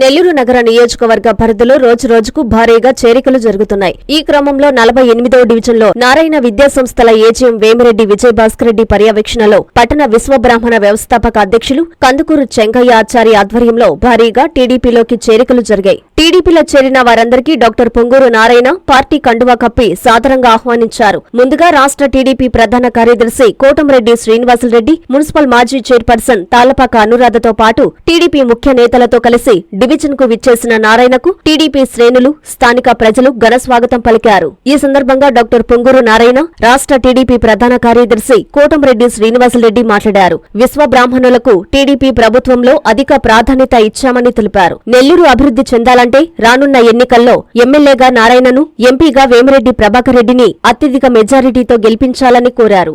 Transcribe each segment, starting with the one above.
నెల్లూరు నగర నియోజకవర్గ పరిధిలో రోజు రోజుకు భారీగా చేరికలు జరుగుతున్నాయి. ఈ క్రమంలో నలభై ఎనిమిదో డివిజన్లో నారాయణ విద్యాసంస్థల ఏజీఎం వేమిరెడ్డి విజయభాస్కర్ రెడ్డి పర్యవేక్షణలో పట్టణ విశ్వబ్రాహ్మణ వ్యవస్థాపక అధ్యక్షులు కందుకూరు చెంగయ్య ఆచారి ఆధ్వర్యంలో భారీగా టీడీపీలోకి చేరికలు జరిగాయి. టీడీపీలో చేరిన వారందరికీ డాక్టర్ పొంగూరు నారాయణ పార్టీ కండువా కప్పి సాదరంగా ఆహ్వానించారు. ముందుగా రాష్ట్ర టీడీపీ ప్రధాన కార్యదర్శి కోటంరెడ్డి శ్రీనివాసులరెడ్డి మున్సిపల్ మాజీ చైర్పర్సన్ తాలపాక అనురాధతో పాటు టీడీపీ ముఖ్య నేతలతో కలిసి డివిజన్కు విచ్చేసిన నారాయణకు టీడీపీ శ్రేణులు స్థానిక ప్రజలు ఘన స్వాగతం పలికారు. ఈ సందర్భంగా డాక్టర్ పొంగూరు నారాయణ రాష్ట్ర టీడీపీ ప్రధాన కార్యదర్శి కోటంరెడ్డి శ్రీనివాసరెడ్డి మాట్లాడారు. విశ్వ బ్రాహ్మణులకు టీడీపీ ప్రభుత్వంలో అధిక ప్రాధాన్యత ఇచ్చామని తెలిపారు. నెల్లూరు అభివృద్ధి చెందాలంటే రానున్న ఎన్నికల్లో ఎమ్మెల్యేగా నారాయణను ఎంపీగా వేమిరెడ్డి ప్రభాకర్ రెడ్డిని అత్యధిక మెజారిటీతో గెలిపించాలని కోరారు.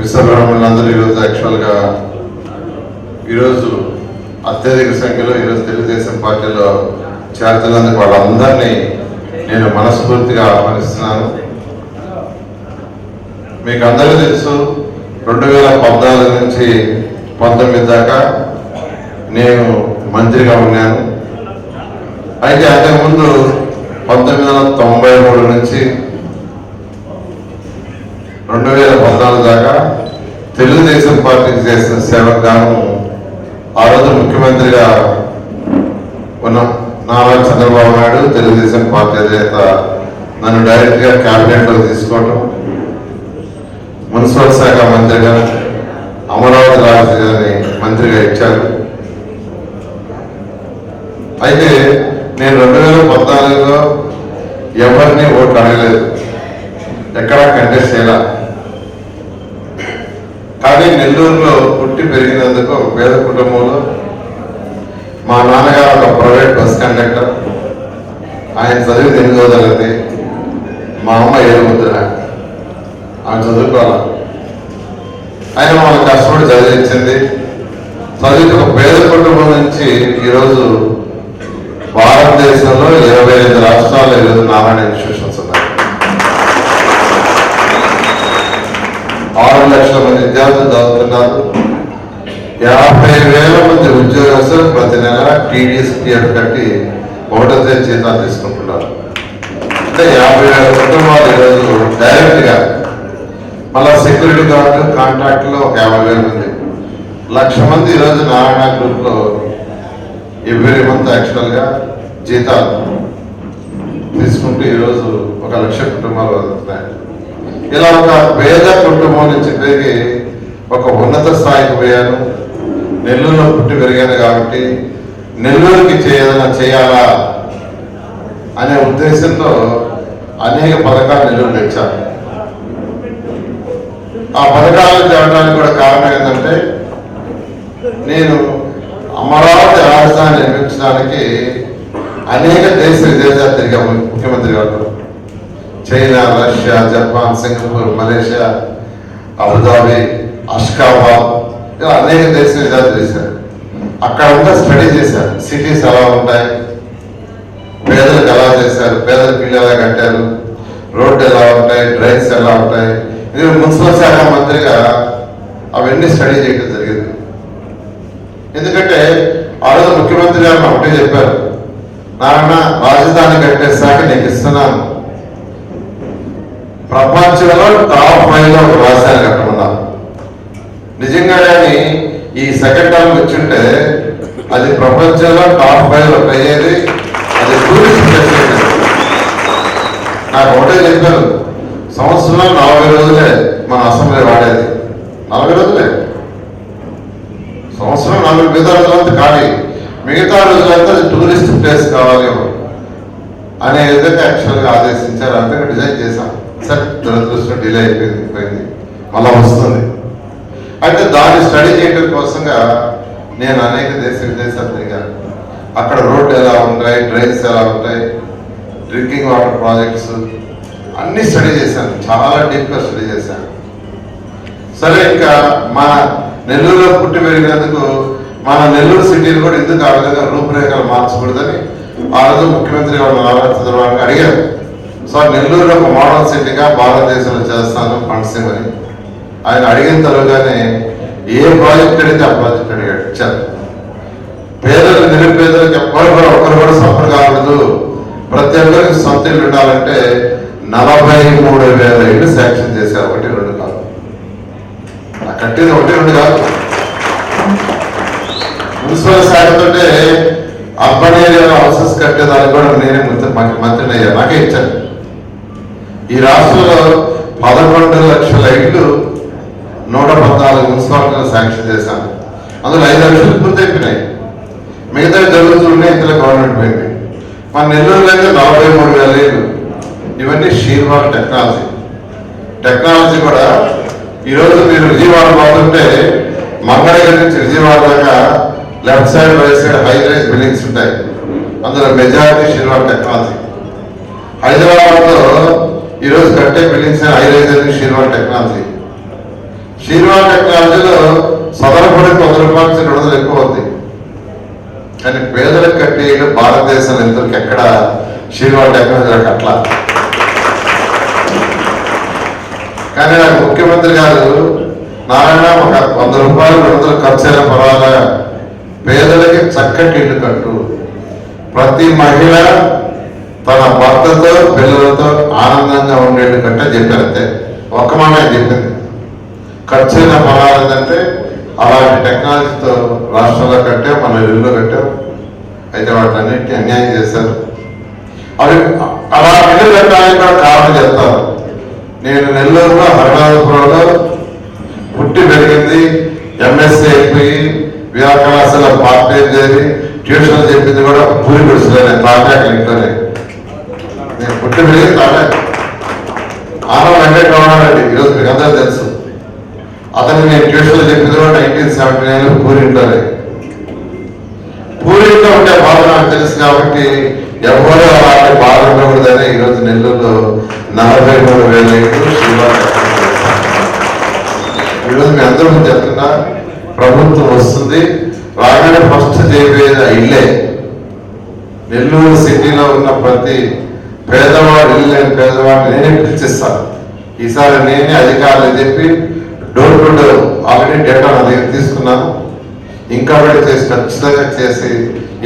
విశ్వబ్రహ్మణులందరూ ఈరోజు యాక్చువల్గా ఈరోజు అత్యధిక సంఖ్యలో ఈరోజు తెలుగుదేశం పార్టీలో చేరుతున్నందుకు వాళ్ళందరినీ నేను మనస్ఫూర్తిగా ఆహ్వానిస్తున్నాను. మీకు అందరికీ తెలుసు రెండు వేల పద్నాలుగు నుంచి పంతొమ్మిది దాకా నేను మంత్రిగా ఉన్నాను. అయితే అంతకుముందు పంతొమ్మిది వందల తొంభై మూడు నుంచి రెండు వేల పద్నాలుగు దాకా తెలుగుదేశం పార్టీకి చేసిన సేవకు గాను ఆ రోజు ముఖ్యమంత్రిగా ఉన్న నారా చంద్రబాబు నాయుడు తెలుగుదేశం పార్టీ అధినేత నన్ను డైరెక్ట్గా క్యాబినెట్లో తీసుకోవటం మున్సిపల్ శాఖ మంత్రిగా అమరావతి రాజధాని మంత్రిగా ఇచ్చారు. అయితే నేను రెండు వేల పద్నాలుగులో ఎవరిని ఓట్లు అడగలేదు. ఎక్కడా కంటెస్ట్ చేయాల. కానీ నెల్లూరులో పుట్టి పెరిగినందుకు ఒక పేద కుటుంబంలో మా నాన్నగారు ఒక ప్రైవేట్ బస్ కండక్టర్. ఆయన చదివి ఎనిమిదో తరగతి. మా అమ్మ ఏడుముద్దున ఆమె చదువుకోవాలి? ఆయన వాళ్ళ కష్టపడి చదివించింది. చదివి ఒక పేద కుటుంబం నుంచి ఈరోజు భారతదేశంలో ఇరవై ఐదు రాష్ట్రాల్లో ఈరోజు నారాయణ ఇన్స్టిట్యూషన్స్ ఉన్నాయి. ఆరు లక్షల మంది విద్యార్థులు చదువుతున్నారు. యాభై వేల మంది ఉద్యోగస్తులు ప్రతి నెల టీడీఎస్ కట్టి ఒకటో తేదీ జీతాలు తీసుకుంటున్నారు. అంటే యాభై వేల కుటుంబాలు ఈరోజు డైరెక్ట్గా మళ్ళా సెక్యూరిటీ గార్డు కాంట్రాక్ట్లో ఒక యాభై వేల మంది. లక్ష మంది ఈరోజు నారాయణ గ్రూప్లో ఎవ్రీ మంత్ యాక్చువల్గా జీతాలు తీసుకుంటూ ఈరోజు ఒక లక్ష కుటుంబాలు వదులుతున్నాయి ఇలా ఒక పేద కుటుంబం నుంచి పెరిగి ఒక ఉన్నత స్థాయికి పోయాను. నెల్లూరులో పుట్టి పెరిగాను కాబట్టి నెల్లూరుకి ఏదైనా చేయాలా అనే ఉద్దేశంతో అనేక పథకాలు నెల్లూరు తెచ్చారు. ఆ పథకాలు తేవడానికి కూడా కారణం ఏంటంటే నేను అమరావతి రాజధాని నిర్మించడానికి అనేక దేశ విదేశాలు తిరిగాము ముఖ్యమంత్రి గారు. China Russia Japan Singapore Malaysia Abu Dhabi Ashgabat అనేక దేశ విధాలు చేశారు. అక్కడ ఉంటే స్టడీ చేశారు. సిటీస్ ఎలా ఉంటాయి? పేదలకు ఎలా చేశారు? పేదలకు ఇల్లు ఎలా కట్టారు? రోడ్డు ఎలా ఉంటాయి? డ్రైన్స్ ఎలా ఉంటాయి? ఇది మున్సిపల్ శాఖ మంత్రిగా అవన్నీ స్టడీ చేయడం జరిగింది. ఎందుకంటే ఆ రోజు ముఖ్యమంత్రి గారు ఒకటే చెప్పారు నాన్న రాజధాని కట్టే శాఖ నీకు ఇస్తున్నాను. ప్రపంచంలో టాప్ ఫైవ్లో ఒక రాజధాని ఈ సెకండ్ టర్మ్ వచ్చింటే అది ప్రపంచంలో టాప్ ఫైవ్లో అయ్యేది అది టూరిస్ట్ ప్లేస్ నాకు ఒకటే చెప్పారు సంవత్సరంలో నలభై రోజులే మన అసెంబ్లీ వాడేది. నలభై రోజులే. సంవత్సరం నలభై మిగతా రోజులంతా ఖాళీ. మిగతా రోజులంతా అది టూరిస్ట్ ప్లేస్ కావాలి అనే విధంగా యాక్చువల్గా ఆదేశించారు. అంతగా డిజైన్ చేశాం. సరే దురదృష్టం డిలే అయిపోయింది పోయింది. మళ్ళా వస్తుంది. అయితే దాన్ని స్టడీ చేయడం కోసంగా నేను అనేక దేశ విదేశాలు తిరిగాను. అక్కడ రోడ్లు ఎలా ఉంటాయి డ్రైన్స్ ఎలా ఉంటాయి డ్రింకింగ్ వాటర్ ప్రాజెక్ట్స్ అన్ని స్టడీ చేశాను. చాలా డీప్గా స్టడీ చేశాను. సరే ఇంకా మా నెల్లూరులో పుట్టి పెరిగినందుకు మన నెల్లూరు సిటీని కూడా ఎందుకు ఆ విధంగా రూపురేఖలు మార్చకూడదని ఆ రోజు ముఖ్యమంత్రి గారు నారా చంద్రబాబు అడిగారు. సో నెల్లూరులో ఒక మోడల్ సిటీగా భారతదేశంలో చేస్తాను ఫండ్స్ ఇవ్వని ఆయన అడిగిన తరుగానే ఏ ప్రాజెక్ట్ అడిగితే ఆ ప్రాజెక్ట్ అడిగాడు. ఇచ్చారు పేదలు నిరుపేదలకు ఎవ్వరు కూడా ఒకరు కూడా సఫర్ కాకూడదు. ప్రతి ఒక్కరికి సొంత ఇల్లు ఉండాలంటే నలభై మూడు వేల ఇల్లు శాంక్షన్ చేశారు. ఒకటి రెండు కాదు. ఆ కట్టేది ఒకటి రెండు కాదు. మున్సిపల్ శాఖతోటే అర్బన్ ఏరియాలో హౌసెస్ కట్టేదానికి కూడా నేనే మంత్రి మంత్రిని అయ్యా. నాకే ఇచ్చాను ఈ రాష్ట్రంలో పదకొండు లక్షల ఇళ్ళు నూట పద్నాలుగు మున్సిపాలిటీలు శాంక్షన్ చేశాను అందులో ఐదు లక్షలు పూర్తయిపోయినాయి మిగతా జరుగుతున్నాయి ఇతర గవర్నమెంట్ పోయింది. మన నెల్లూరులో అయితే నలభై మూడు వేల ఇళ్ళు ఇవన్నీ షీర్వాల్ టెక్నాలజీ. టెక్నాలజీ కూడా ఈరోజు మీరు విజయవాడ పోతుంటే మంగళగిరి నుంచి విజయవాడ దాకా left side right side high rise buildings ఉంటాయి. అందులో మెజారిటీ షీర్వాల్ టెక్నాలజీ. హైదరాబాద్లో ఈరోజు కట్టే బిల్డింగ్స్ హై రైజ్ అనేది షీర్వాల్ టెక్నాలజీ. శ్రీనివాస టెక్నాలజీలో సదరపడికి ఒక రూపాయలకి రెండు వందలు ఎక్కువ ఉంది కానీ పేదలకు కట్టే భారతదేశం భారతదేశంలో ఎక్కడ శ్రీనివాస టెక్నాలజీ అట్లా? కానీ నాకు ముఖ్యమంత్రి గారు నారాయణ ఒక వంద రూపాయలు రెండు వందలు ఖర్చు అయినా పర్వాలా. పేదలకి చక్కటి ఇల్లు కట్టు. ప్రతి మహిళ తన భర్తతో పిల్లలతో ఆనందంగా ఉండేట్టు కట్టే చెప్పారు అంతే. ఒక్క మాట చెప్పింది. ఖర్చు ఫలాలు ఏంటంటే అలాంటి టెక్నాలజీతో రాష్ట్రంలో కట్టాం మన ఇల్లు కట్టాం. అయితే వాటి అన్నింటినీ అన్యాయం చేశారు. అవి అలా ఇల్లు కట్టడానికి కూడా కారణం చెప్తారు నేను నెల్లూరులో హరినాథపురంలో పుట్టి పెరిగింది ఎంఎస్సీ అయిపోయి వ్యాకరణాశాల పార్టీ చేరి ట్యూషన్ చెప్పింది కూడా పూరి గుడిసెలోనే తాజాగా ఇంట్లోనే. నేను పుట్టి పెరిగింది తాటాక. ఆనం వెంకట రమణారెడ్డి ఈరోజు మీకు అందరూ తెలుసు. అతను నేను ట్యూషన్లో చెప్పింది నైన్టీన్ సెవెంటీ నైన్ పూరి ఇంట్లోనే పూరిలో ఉండే బాధ నాకు తెలుసు కాబట్టి ఎవరో అలాంటి బాధ ఉండకూడదని ఈరోజు నెల్లూరులో నలభై మూడు వేల ఈరోజు మీ అందరూ చెప్తున్నా ప్రభుత్వం వస్తుంది. రాగానే ఫస్ట్ చేయబోయేది ఆ ఇల్లే. నెల్లూరు సిటీలో ఉన్న ప్రతి పేదవాడు ఇల్లు లేని పేదవాడిని నేనే పిలిచిస్తాను ఈసారి నేనే అధికారులు చెప్పి door to door already data నా దగ్గర తీసుకున్నాను. ఇంకా కూడా చేసి ఖచ్చితంగా చేసి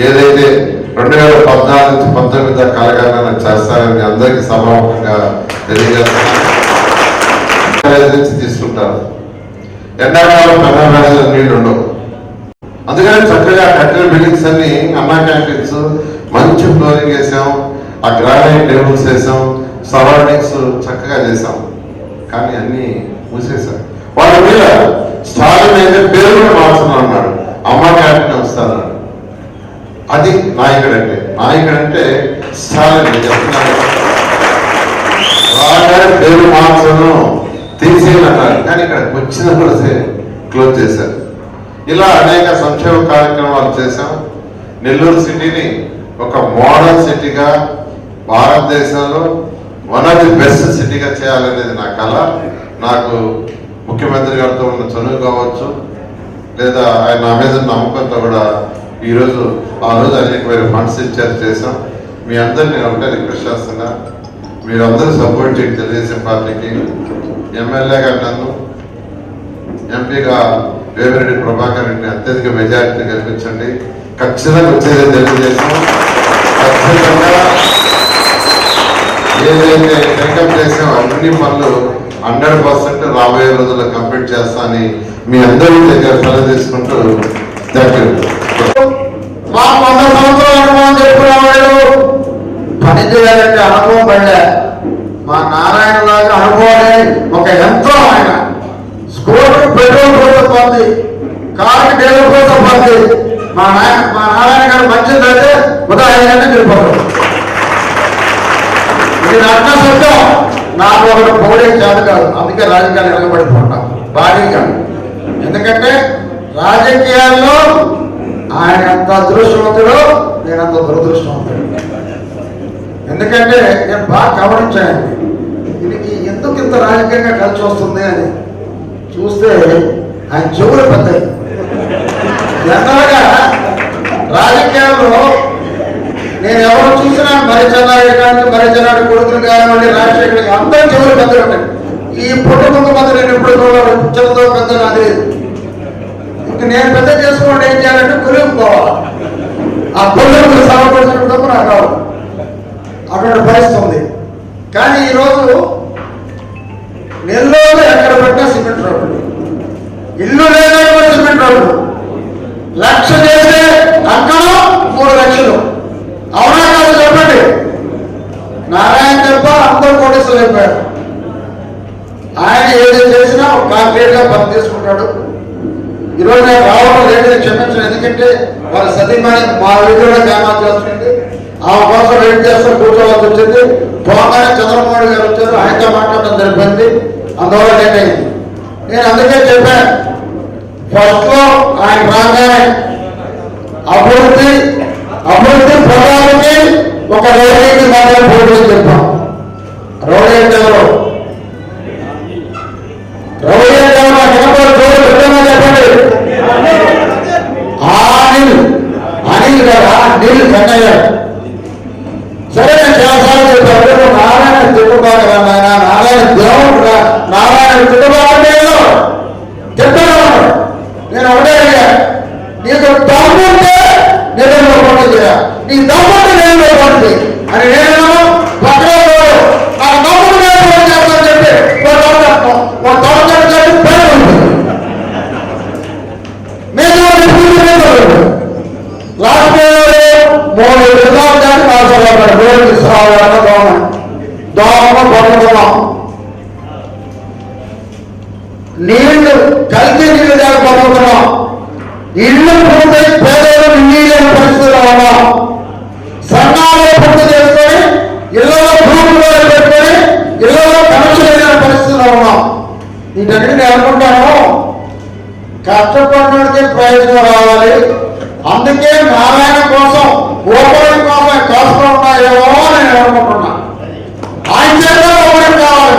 ఏదైతే రెండు వేల పద్నాలుగు నుంచి పంతొమ్మిది దాకా కలగాలని చేస్తారని అందరికీ సభాముఖంగా తెలియజేస్తాను నుంచి తీసుకుంటారు ఎండాకాలం పెద్ద నీళ్ళు ఉండవు. అందుకని చక్కగా కట్టిన బిల్డింగ్స్ అన్ని అన్నా క్యాంటీన్స్ మంచి ఫ్లోరింగ్ వేసాం. ఆ గ్రానైట్ టేబుల్స్ వేసాం. సరౌండింగ్స్ చక్కగా చేసాం. కానీ అన్నీ మూసేసాం వాళ్ళ మీద స్టాలిన్ అయితే పేరు కూడా మార్చున్నాను అన్నాడు అమ్మ క్యాంటీన్ వస్తాను అది నాయకుడు అంటే నాయకుడు అంటే స్టాలిన్ చెప్తున్నాను రాగానే పేరు మార్చను. తీసేయనన్నారు కానీ ఇక్కడ వచ్చిన కూడా క్లోజ్ చేశారు. ఇలా అనేక సంక్షేమ కార్యక్రమాలు చేశాం. నెల్లూరు సిటీని ఒక మోడల్ సిటీగా భారతదేశంలో వన్ ఆఫ్ ది బెస్ట్ సిటీగా చేయాలనేది నా కళ నాకు ముఖ్యమంత్రి గారితో ఉన్న చనువు కావచ్చు లేదా ఆయన నా మీద ఉన్న నమ్మకంతో కూడా ఈరోజు ఆ రోజు అనేకమైన ఫండ్స్ ఇచ్చారు చేశాం. మీ అందరిని నేను ఒకటే రిక్వెస్ట్ చేస్తున్నా మీరందరూ సపోర్ట్ చేయండి తెలుగుదేశం పార్టీకి. ఎమ్మెల్యేగా నన్ను ఎంపీగా వేమిరెడ్డి ప్రభాకర్ రెడ్డిని అత్యధిక మెజారిటీ కల్పించండి ఖచ్చితంగా వచ్చేది తెలియజేసాం ఖచ్చితంగా ఏదైతే టేకప్ చేసామో అన్ని పనులు హండ్రెడ్ పర్సెంట్ రాబోయే రోజుల్లో కంప్లీట్ చేస్తా అని మీ అందరి దగ్గర సెలవు తీసుకుంటూ థ్యాంక్ మా వంద సంవత్సరాల అనుభవం చెప్పుకునేవాడు పని చేయాలంటే అనుభవం పడలే. మా నారాయణ లాగా అనుభవాలే ఒక యంత్రం ఆయన. స్కూటర్ పెట్రోల్ కోసం పోతుంది కారుకి డీజిల్ కోసం పోతుంది మా నాయన మా నారాయణ గారు మంచిదంటే ఉదయం ఐదు గంటలకు ఇది నట్ట సత్యం నాకు ఒకటి పొగడే చేత కాదు అందుకే రాజకీయాలు నిలబడిపోతాం భారీగా. ఎందుకంటే రాజకీయాల్లో ఆయన ఎంత అదృష్టవంతుడు నేను అంత దురదృష్టవంతుడు. ఎందుకంటే నేను బాగా గమనించాను దీనికి ఎందుకు ఇంత రాజకీయంగా కలిసి వస్తుంది అని చూస్తే ఆయన చెవులు పెద్దవి జనరల్గా రాజకీయాల్లో నేను ఎవరు చూసినా మరి చెన్నాడు కానీ మరి కొడుకులు కానివ్వండి రాజశేఖర్ అందరూ చెవులు పెద్దలు ఉంటాయి ఈ పుట్ట మధ్య నేను ఎప్పుడు చూడాలి పిచ్చలతో పెద్ద నాది ఇంక నేను పెద్ద చేసుకోండి ఏం చేయాలంటే కొలుపుకోవాలి ఆ కొలుపు సమకూర్చడం నాకు రావు. అటువంటి పరిస్థితి ఉంది. కానీ ఈరోజు నెల్లూరు ఎక్కడ పెట్టినా సిమెంట్ రోడ్డు. ఇల్లు లేదంటే సిమెంట్ రోడ్డు. లక్ష చేస్తే అక్కడ మూడు లక్షలు. అవునా కాదు చెప్పండి. నారాయణ తప్ప అందరూ కోటేశ్వరులు అయిపోయారు ఆయన ఏది చేసినా కాంక్రీట్గా పని తీసుకుంటాడు. ఈరోజు నేను రావడం లేదు క్షమించను ఎందుకంటే వాళ్ళ సతీమణి మా వీడియోలో గ్రామాలు చేస్తుంది ఆ కోసం వెయిట్ చేస్తే కూర్చోవాల్సి వచ్చింది. పోగానే చంద్రబాబు గారు వచ్చారు ఆయనతో మాట్లాడడం జరిపింది అందువల్ల లేట్ అయింది. నేను అందుకే చెప్పాను ఫస్ట్లో ఆయన రాగానే అభివృద్ధి అభివృద్ధి పదాలకి ఒక రౌడీకి మాత్రం పోటీ చెప్తాం రౌడీ అంటే ఎవరు? రౌడీ అంటే ఎవరు? నిలబడి చూడు పెద్దగా చెప్పండి. అనిల్. అనిల్ కదా నీళ్ళు కన్నయ్య సరే నేను చాలాసార్లు చెప్పాను. నారాయణ తిట్టుబాటు రా నాయన. నారాయణ దేవుడు నారాయణ తిట్టుబాటు చెప్తాను నేను ఒకటే నీ దమ్ముంటే నేను పోటీ అని నేను పక్కన వాడు, నాకు నేను చేస్తాను చెప్పి వాడు తోడగట్టం పేరు ఉంటుంది. లాస్ట్ మూడు విధాలు దోమ. దోమ పడుతున్నాం నీళ్ళు కలిసి నీళ్ళు దాకా పడుతున్నాం ఇల్లు పూర్తయి పేదలు నీళ్ళని పరిస్థితులు ఉన్నాం సంఘాలు పూర్తి చేసుకొని ఇళ్ళలో భూములు పెట్టుకొని ఇళ్ళలో కనెక్షన్ లేని పరిస్థితిలో ఉన్నాం. వీటన్నిటిని అనుకుంటాను కష్టపడినడికే ప్రయోజనం రావాలి. అందుకే నారాయణ కోసం ఓపెన్ కోసం కాస్త ఉన్నాయేమో నేను అనుకుంటున్నా. ఆయన చేత ఓపెన్ కావాలి.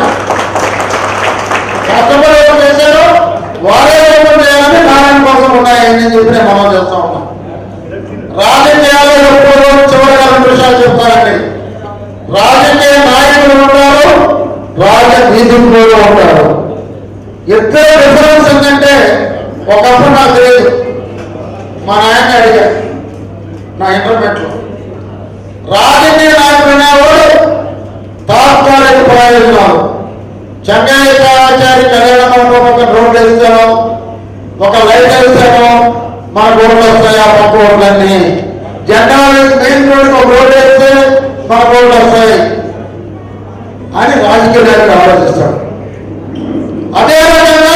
కష్టపడి ఎవరు చేశారు వారే ఓపెన్ చేయాలని నారాయణ కోసం ఉన్నాయని చెప్పి నేను మనం చేస్తా ఉన్నాం రాజకీయాలు ఎప్పుడు చివరిగా రెండు విషయాలు చెప్తారండి రాజకీయ నాయకులు ఉంటారు రాజ ఉంటారు ఎక్కడ డిఫరెన్స్ ఉందంటే ఒకప్పుడు నాకు తెలియదు మా నాయన అడిగారు నా ఇంటర్నెట్లో రాజకీయ నాయకుడు అనేవాడు తాత్కాలిక ప్రయోజనాలు. చెంగాచారి కళ్యాణ మండపం ఒక రోడ్డు వేసాను ఒక లైట్ వేసాను మన రోడ్లు వస్తాయి ఆ పక్క రోడ్లన్నీ. జెండా మెయిన్ రోడ్డు ఒక రోడ్డు వేస్తే మన రోడ్లు వస్తాయి. అని రాజకీయ నాయకుడు ఆలోచిస్తాడు అదే రకంగా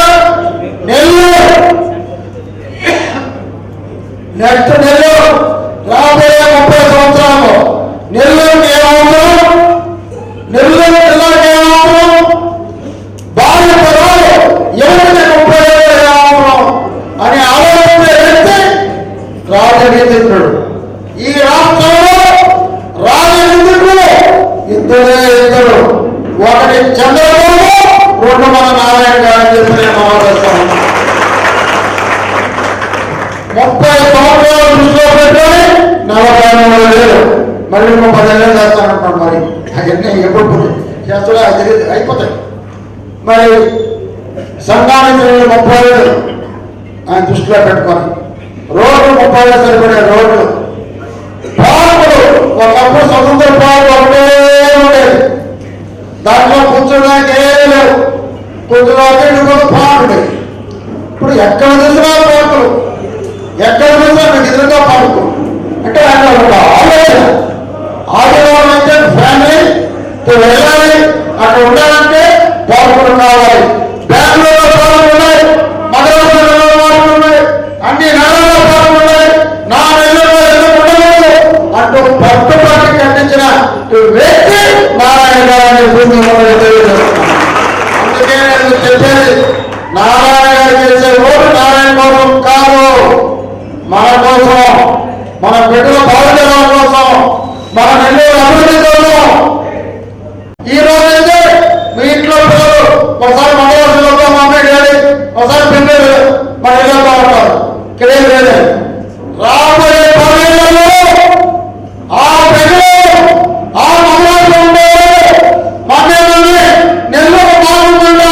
నెల్లూరు నెక్స్ట్ నెల్లూరు రాబోయే ముప్పై సంవత్సరాలు నెల్లూరు ఏమవుతాం నెల్లూరు జిల్లాకి ఏమవుతాం భార్య పదాలు ఎవరికి ముప్పై ఏళ్ళు ఏమవుతాం అని ఆలోచన చేస్తే రాజనీతిజ్ఞుడు ఈ రాష్ట్రంలో రాజనీతిజ్ఞుడు ఇద్దరే ఇద్దరు ఒకటి చంద్రబాబు రెండు మన నారాయణ గారు అని చెప్పి నేను మాట్లాడతాను ముప్పై సంవత్సరాలు దృష్టిలో పెట్టుకొని నలభై మూడు వేలు మళ్ళీ ఇంకో పదిహేను చేస్తానంటాను మరి అవన్నీ ఎప్పుడు పుట్టు- చేస్తాడో అది తెలియదు అయిపోతాయి మరి సంఘానికి చెందిన ముప్పై వేలు ఆయన దృష్టిలో పెట్టుకొని రోడ్లు ముప్పై వేలు సరిపడే రోడ్లు పార్కులు ఒకప్పుడు స్వతంత్ర ఒకటే ఉండేది దాంట్లో కూర్చోడానికి ఏమీ లేవు. కూర్చోడానికి ఇంకొక పార్కు ఇప్పుడు ఎక్కడ చూసినా పాటలు ఎక్కడ చూసినా మీకు ఎదురుగా పార్కు అంటే అక్కడ ఒక ఆలోచన. ఆదివారం అంటే ఫ్యామిలీ వెళ్ళాలి. అక్కడ ఉండాలంటే పార్కులు అందుకే నేను చెప్పేది నారాయణ గారు చేసే ఓటు నారాయణ కోసం కాదు మన కోసం మన బిడ్డల భవిష్యత్తు కోసం మన నెల్లూరు అభివృద్ధి కోసం. ఈ రోజు అయితే మీ ఇంట్లో పిల్లలు ఒకసారి మా అమ్మాయి ఒకసారి పిల్లలు మన ఇక్కడేం లేదు రాబోయే పదేళ్ళలో ఆ ప్రజలు ఆ మండలంలో ఉండే మధ్యలోనే నెల్లూరు మారకుండా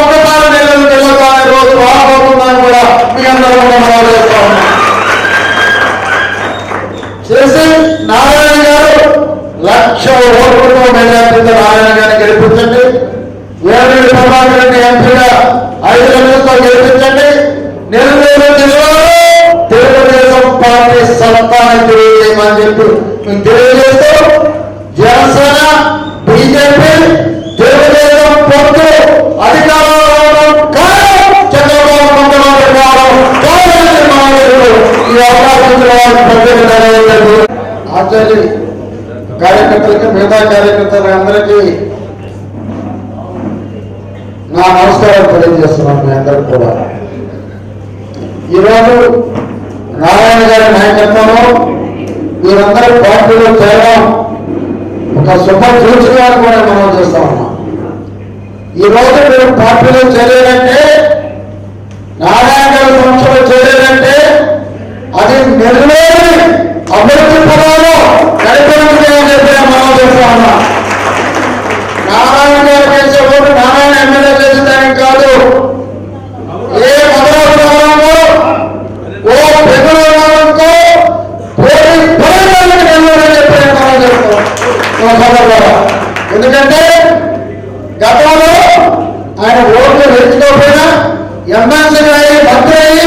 ఒకసారి నెల్లూరు వెళ్ళగానే రోజు రాబోతుందని కూడా మీ అందరూ కూడా ప్రభాకర్ రెడ్డి ఎంపీగా ఐదు లక్షలతో గెలిపించండి నెల్లూరు జిల్లాలో తెలుగుదేశం పార్టీ సత్తాన్ని తెలియజేయమని చెప్పి మీకు తెలియజేస్తూ జనసేన బీజేపీ తెలుగుదేశం పొత్తు అధికారంలో చంద్రబాబు ఈ అవకాశం కార్యకర్తలకి మిగతా కార్యకర్తలకి అందరికీ నా నమస్కారాలు తెలియజేస్తున్నాను మీ అందరికి కూడా. ఈరోజు నారాయణ గారి నాయకత్వంలో మీరందరూ పార్టీలో చేరడం ఒక శుభ సూచనగా కూడా మనం చేస్తా ఉన్నాం. ఈరోజు మీరు పార్టీలో చేరారంటే నారాయణ గారి సంస్థలో చేరారంటే అది నెరవేరి అభివృద్ధి పదాలు నడిపించడం అని చెప్పి మనం చేస్తా ఉన్నాం. నారాయణ గారు చేసే ఓటు నారాయణ ఎమ్మెల్యే చేసేదానికి కాదు ఏ మదనపురంలో ఓ పెద్దలంతో పోటీ పడడానికి నిలబడని చెప్పి నేను మనం చేస్తాం మా సోదరులారా. ఎందుకంటే గతంలో ఆయన ఓట్లు వేసుకోకపోయినా ఎమ్మెల్సీ అయ్యి మంత్రి అయ్యి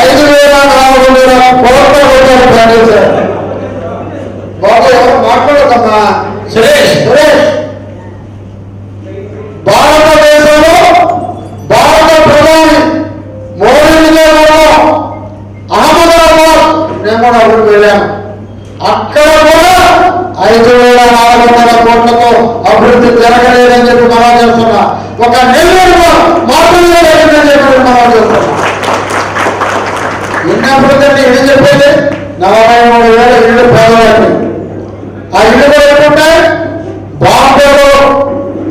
ఐదు వేల నాలుగు వందల కోట్ల రూపాయలు పనిచేశారు బాబు ఎవరు మాట్లాడకమ్మా సురేష్ సురేష్ భారతదేశంలో భారత ప్రధాని మోడీ గారు అహ్మదాబాద్ నేను కూడా అక్కడికి వెళ్ళాను అక్కడ కూడా ఐదు వేల నాలుగు వందల కోట్లతో అభివృద్ధి జరగలేదని చెప్పి మనం చేస్తున్నా ఒక నెల్లూరులో మాత్రమే లేదని చెప్పి మనం చేస్తున్నాం ఎన్ని అభివృద్ధి అంటే ఏం చెప్పేది నలభై మూడు వేల ఇళ్ళు పేదవాడిని ఆ ఇల్లు కూడా ఎక్కడుంటాయి బాంబేలో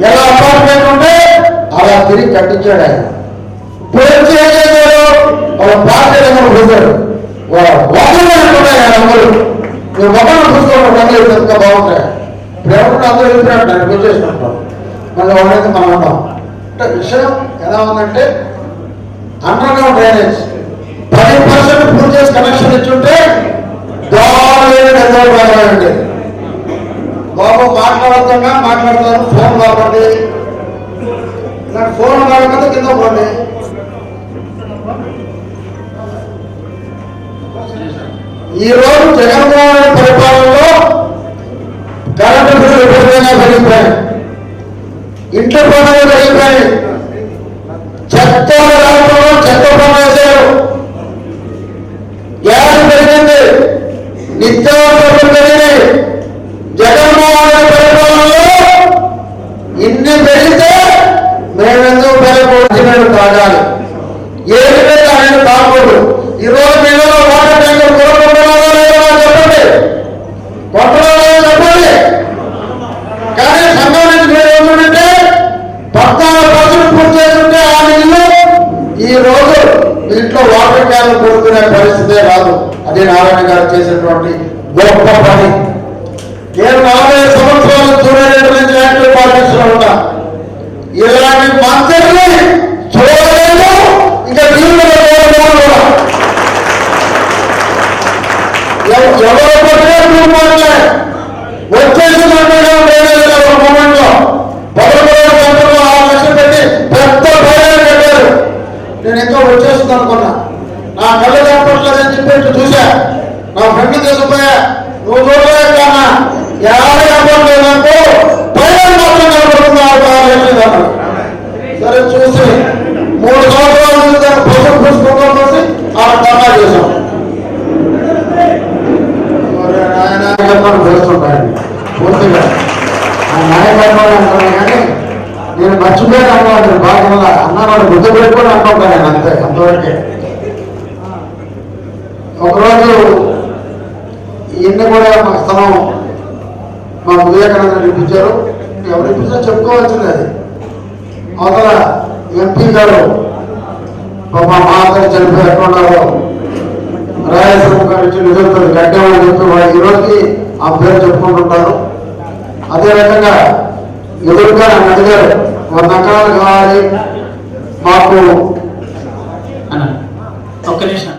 ఎలా అపార్ట్మెంట్ ఉంటే అలా తిరిగి కట్టించాడు ఆయన. వాళ్ళ పార్టీ అందరూ. నువ్వు చూసుకోవడం ఎంత బాగుంటాయి. ఇప్పుడు అందరూ వెళ్ళిపోయాడు నేను మళ్ళీ వాళ్ళైతే మనం ఉంటాం అంటే విషయం ఎలా ఉందంటే అండర్ డ్రైనేజ్ పది పర్సెంట్ పూర్తి చేసి కనెక్షన్ ఇచ్చుంటే దారుణమైన బాగా బాబు మాట్లాడుతున్నా మాట్లాడతారు ఫోన్ కాబట్టి ఇలాంటి ఫోన్ కాకపోతే కింద పోండి. ఈ రోజు జగన్మోహన్ రెడ్డి పరిపాలనలో కరెంటు బిల్లులు విపరీతంగా పెరిగిపోయాయి ఇంటి పనులు పెరిగిపోయాయి చెత్త రాష్ట్రంలో చెత్త పన్ను వేశారు గ్యాస్ పెరిగింది. నిత్యావసరాలు పెరిగినాయి. జగన్మోహన్ రెడ్డి పరిపాలనలో ఇన్ని పెరిగితే మేమెందుకు పెరగకూడదు తాగాలి ఏది పెద్ద ఆయన తాగకూడదు ఈ రోజు పిల్లలు వాటర్ ట్యాంకర్ కొనుక్కుంటున్నారో లేదో నాకు చెప్పండి కొంటున్నారో లేదో చెప్పండి కానీ సంఘం నుంచి మీరు ఏమంటే పద్నాలుగు పర్సెంట్ పూర్తి చేస్తుంటే ఆ ఇల్లు ఈ రోజు ఇంట్లో వాటర్ క్యాన్లు కొనుక్కునే పరిస్థితే రాదు. అదే నారాయణ గారు చేసినటువంటి గొప్ప పని. నేను నలభై సంవత్సరాలు చూడలేదు నుంచి యాక్టివ్ పాలిటిక్స్ ఉన్నా ఇలాంటి మంత్రుల్ని చూడలేదు. ఇంకా నీళ్ళు ఎవరు కొట్టినా చూడలే వచ్చేసి ఒక మూమెంట్లో పదకొండు గంటల్లో ఆరు లక్షలు పెట్టి పెద్ద భయాన్ని కట్టారు నేను ఇంకా వచ్చేస్తుంది అనుకున్నా నా కళ్ళ చూశా. నా ఫ్రెండ్ తీసుకుపోయా నువ్వు చూడలేదు కన్నా యాభై కనపడలేదు నాకు భయం మాత్రం కనపడుతుంది ఆరు ఆరు లక్షలు అన్నాడు. సరే చూసి మూడు సంవత్సరాల నుంచి దాన్ని పసుపు పుష్పంగా చూసి ఆ ధర్నా చేశాం మరి ఆయన నాయకత్వాన్ని చేస్తుంటాయండి పూర్తిగా ఆ నాయకత్వాన్ని అంటాను కానీ నేను మర్చిపోయాను అన్నవాడు బాగా అన్నవాడు గుర్తు పెట్టుకొని అనుకుంటాను నేను అంతే అంతవరకే ఒకరోజు ఇన్ని కూడా మా స్థలం మా వివేకానంద ఇప్పించారు ఎవరు ఇప్పించారో అవతల ఎంపీ గారు పాప మా చనిపోయి ఎక్కడున్నారో రాయలసీమ గారి నుంచి నిధులతో కట్టామని చెప్పి వాళ్ళు ఈ రోజుకి ఆ పేరు చెప్పుకుంటుంటారు. అదే రకంగా ఎదురుగా నన్ను అడిగారు వంద ఎకరాలు కావాలి మాకు ఒక్క నిమిషం.